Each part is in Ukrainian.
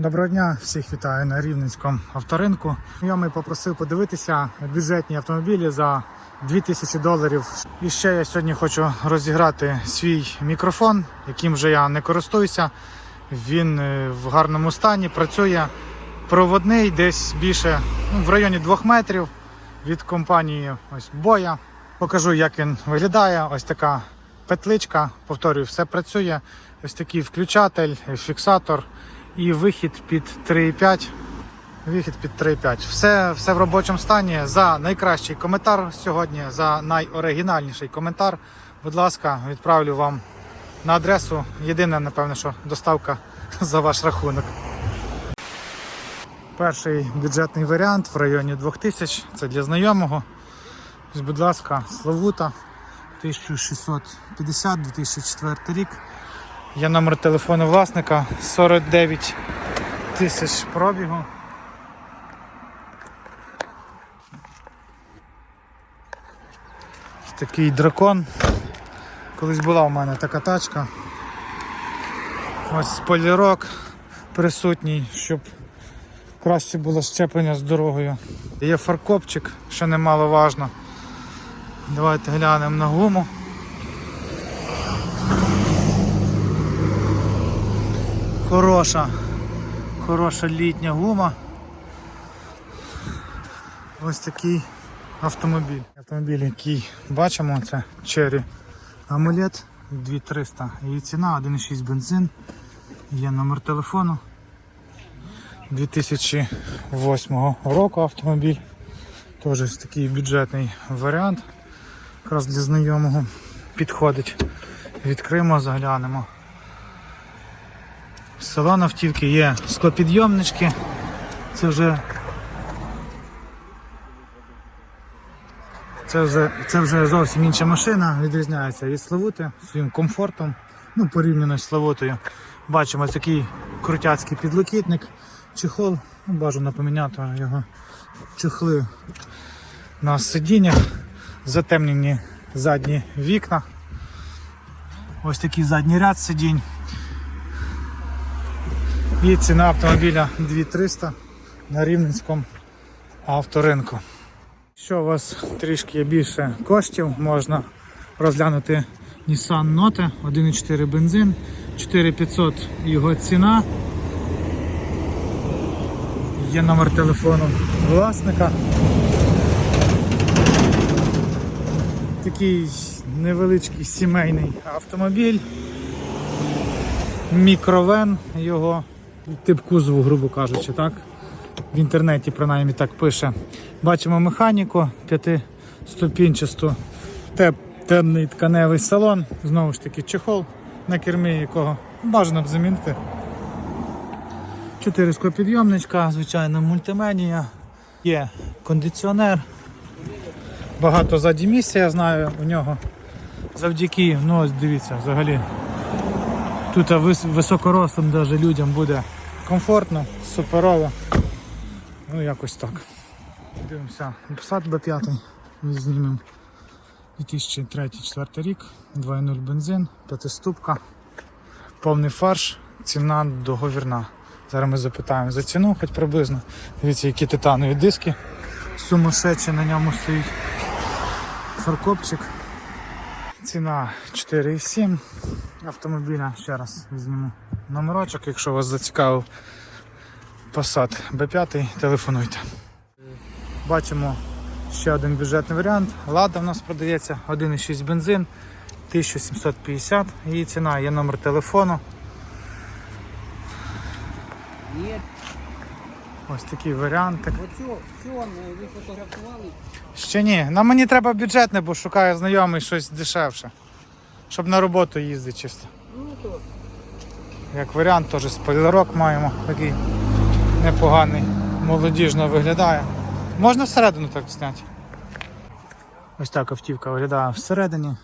Доброго дня, всіх вітаю на Рівненському авторинку. Я ми попросив подивитися бюджетні автомобілі за 2000 доларів. І ще я сьогодні хочу розіграти свій мікрофон, яким вже я не користуюся. Він е, в гарному стані, працює проводний, десь більше ну, в районі 2 метрів від компанії ось Боя. Покажу, як він виглядає. Ось така петличка. Повторюю, все працює. Ось такий включатель, фіксатор і вихід під 3,5. Вихід під 3,5. Все, все в робочому стані. За найкращий коментар сьогодні, за найоригінальніший коментар. Будь ласка, відправлю вам на адресу. Єдине, напевно, що доставка за ваш рахунок. Перший бюджетний варіант в районі 2000. Це для знайомого. Будь ласка, Славута 1650 2004 рік. Є номер телефону власника 49 тисяч пробігу. Такий дракон. Колись була у мене така тачка. Ось спойлерок присутній, щоб краще було щеплення з дорогою. Є фаркопчик, що немаловажно. Давайте глянемо на гуму. Хороша, хороша літня гума. Ось такий автомобіль. Автомобіль, який бачимо, це Cherry Amulet 2300. Її ціна 1,6 бензин. Є номер телефону. 2008 року автомобіль. Теж такий бюджетний варіант. Якраз для знайомого підходить. Відкриємо, заглянемо. Салон автівки є склопідйомнички. Це вже це вже, це вже зовсім інша машина, відрізняється від Славути своїм комфортом. Ну, порівняно з Славутою. Бачимо такий крутяцький підлокітник, чехол, ну, бажано поміняти його чехли на сидіннях, затемнені задні вікна. Ось такий задній ряд сидінь. І ціна автомобіля 2300 на Рівненському авторинку. Що у вас трішки є більше коштів, можна розглянути Nissan Note 1.4 бензин, 4500 його ціна. Є номер телефону власника. Такий невеличкий сімейний автомобіль. Мікровен його тип кузову, грубо кажучи, так? В інтернеті принаймні так пише. Бачимо механіку п'ятиступінчасту, теп, темний тканевий салон, знову ж таки чехол на кермі, якого бажано б замінити. Чотири склопідйомничка, звичайно, мультимедія, є кондиціонер. Багато ззаді місця, я знаю, у нього завдяки, ну ось дивіться, взагалі. Тут високорослим даже людям буде комфортно, суперово. Ну якось так. Дивимося. Passat B5 ми знімемо 2003-2004 рік, 2.0 бензин, п'ятиступка, повний фарш, ціна договірна. Зараз ми запитаємо за ціну, хоч приблизно. Дивіться, які титанові диски. Сумасшедші на ньому стоїть. Фаркопчик. Ціна 4,7 автомобіля. Ще раз візьмемо номерочок, якщо вас зацікавив Passat B5, телефонуйте. Бачимо ще один бюджетний варіант. Лада в нас продається 1,6 бензин, 1750. Її ціна, є номер телефону. Ось такий е, ви фотографували. Ще ні. Нам мені треба бюджетне, бо шукаю знайомий щось дешевше. Щоб на роботу їздити чисто. Ну то Як варіант, теж спойлерок маємо, такий непоганий, молодіжно виглядає. Можна всередину так зняти. Ось так автівка виглядає всередині.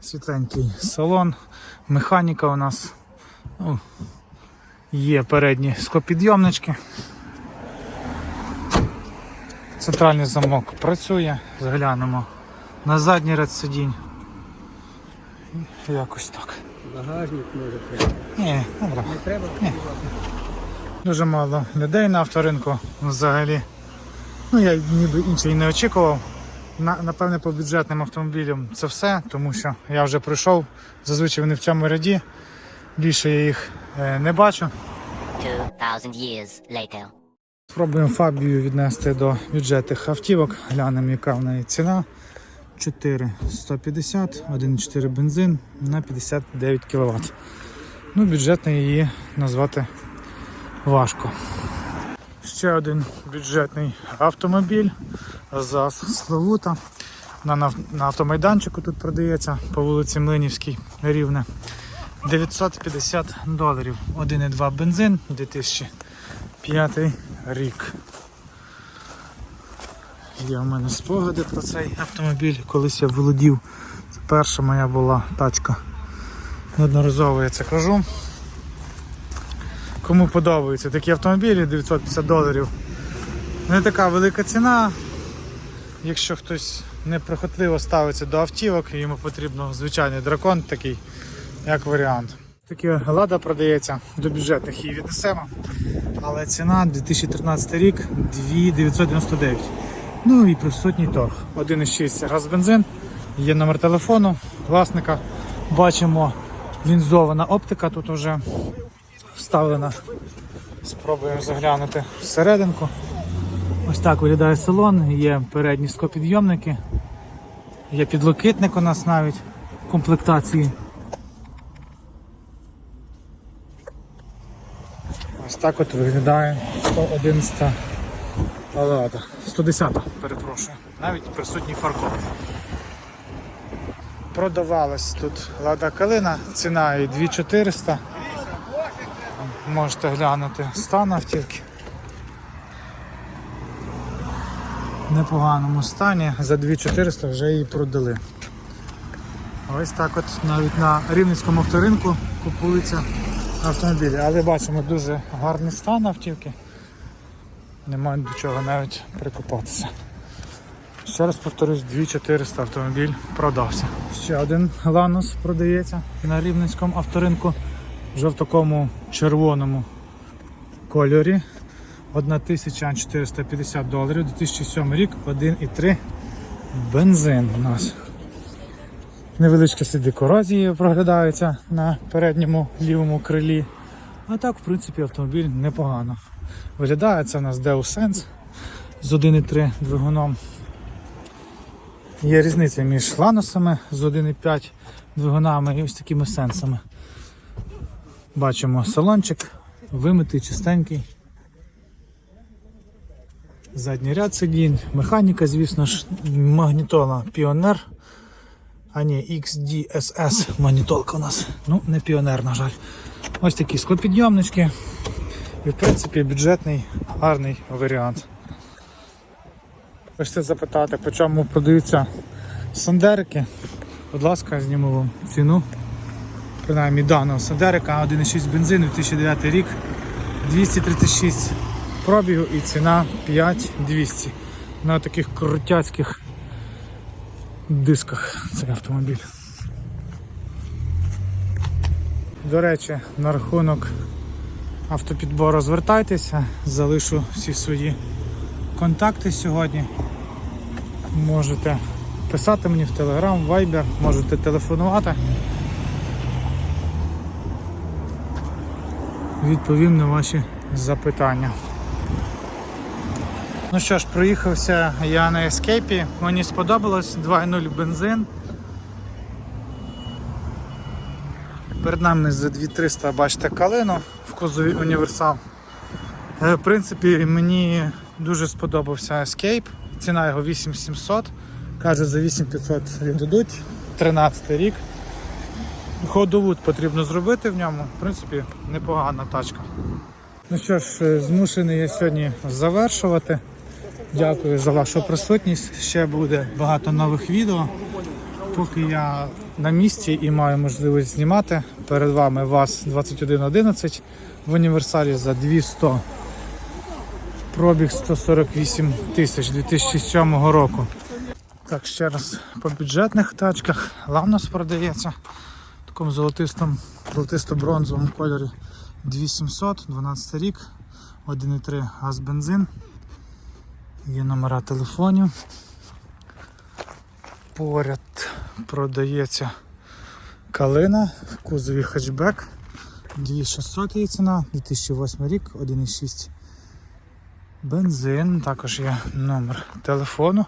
Світленький салон, механіка у нас. Ну, є передні склопідйомнички. Центральний замок працює, заглянемо на задній ряд сидінь. Якось так. Багажник може треба. Ні, добре. Не треба Дуже мало людей на авторинку взагалі. Ну, я ніби інший не очікував. На, напевне, по бюджетним автомобілям це все, тому що я вже прийшов. Зазвичай вони в цьому ряді. Більше я їх е, не бачу. years later. Спробуємо фабію віднести до бюджетних автівок. Глянемо, яка в неї ціна. 4,150, 1,4 бензин на 59 кВт. Ну, бюджетно її назвати важко. Ще один бюджетний автомобіль ЗАЗ Славута. На автомайданчику тут продається по вулиці Млинівській рівне. 950 доларів. 1,2 бензин 2005 рік. Є в мене спогади про цей автомобіль. Колись я володів. Це перша моя була тачка. Неодноразово я це кажу. Кому подобаються такі автомобілі 950 доларів. Не така велика ціна. Якщо хтось неприхотливо ставиться до автівок, йому потрібно звичайний дракон такий, як варіант. Таке лада продається, до бюджетних її віднесемо. Але ціна 2013 рік 2999. Ну і присутній торг. 1,6 газ бензин, є номер телефону власника. Бачимо лінзована оптика тут вже вставлена. Спробуємо заглянути всерединку. Ось так виглядає салон, є передні скопідйомники, є підлокитник у нас навіть в комплектації. Ось так от виглядає 111 Лада. 110 перепрошую. Навіть присутній фаркоп. Продавалась тут Лада Калина, ціна і 2400. Можете глянути стан автівки. В непоганому стані. За 2400 вже її продали. Ось так от навіть на рівненському авторинку купуються автомобілі. Але бачимо дуже гарний стан автівки. Немає до чого навіть прикопатися. Ще раз повторюсь, 2400 автомобіль продався. Ще один Ланус продається на рівненському авторинку вже в такому червоному кольорі. 1450 доларів, 2007 рік, 1,3 бензин у нас. Невеличкі сліди корозії проглядаються на передньому лівому крилі. А так, в принципі, автомобіль непогано. Виглядає це у нас Deus Sense з 1,3 двигуном. Є різниця між ланосами з 1,5 двигунами і ось такими сенсами. Бачимо салончик, вимитий, чистенький. Задній ряд сидінь, механіка, звісно ж, магнітола Pioneer. А ні, XDSS магнітолка у нас. Ну, не Pioneer, на жаль. Ось такі склопідйомнички. І в принципі бюджетний, гарний варіант. Хочете запитати, по чому продаються сандерики? Будь ласка, зніму вам ціну. Принаймні даного сандерика 1,6 бензин 2009 рік 236 пробігу і ціна 5200 на таких крутяцьких дисках цей автомобіль. До речі, на рахунок автопідбору звертайтеся, залишу всі свої контакти сьогодні. Можете писати мені в Telegram, Viber, можете телефонувати. Відповім на ваші запитання. Ну що ж, проїхався я на ескейпі. Мені сподобалось 2.0 бензин. Перед нами за 2300 бачите калину в кузові універсал. Е, В принципі, мені дуже сподобався Escape. Ціна його 8700. Каже, за 8500 віддадуть. 13 рік. Ходовуд потрібно зробити в ньому. В принципі, непогана тачка. Ну що ж, е, змушений я сьогодні завершувати. Дякую за вашу присутність. Ще буде багато нових відео. Поки я на місці і маю можливість знімати. Перед вами ВАЗ 2111 в універсалі за 200. Пробіг 148 тисяч 2007 року. Так, ще раз по бюджетних тачках. Лавнос продається. в такому золотистому, золотисто-бронзовому кольорі 2700, 12 рік, 1,3 газ бензин. Є номера телефонів. Поряд продається калина кузові хетчбек. 2600 її ціна, 2008 рік, 1,6 бензин. Також є номер телефону.